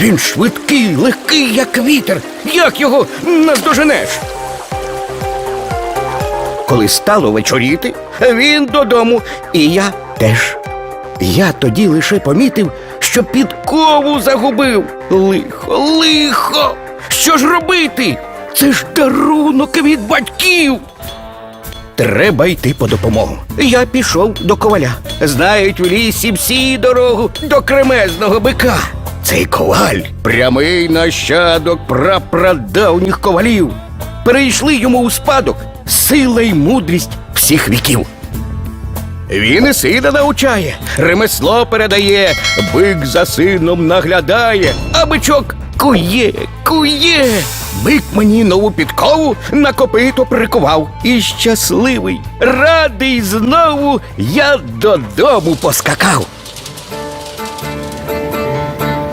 Він швидкий, легкий, як вітер. Як його наздоженеш? Коли стало вечоріти, він додому, і я теж. Я тоді лише помітив, що підкову загубив. Лихо, лихо! Що ж робити? Це ж дарунок від батьків. Треба йти по допомогу. Я пішов до коваля. Знають в лісі всі дорогу до кремезного бика. Цей коваль прямий нащадок прапрадавніх ковалів. Перейшли йому у спадок сила й мудрість всіх віків. Він і сина навчає, ремесло передає, бик за сином наглядає, а бичок кує, кує. Бик мені нову підкову на копито прикував. І щасливий, радий знову я додому поскакав.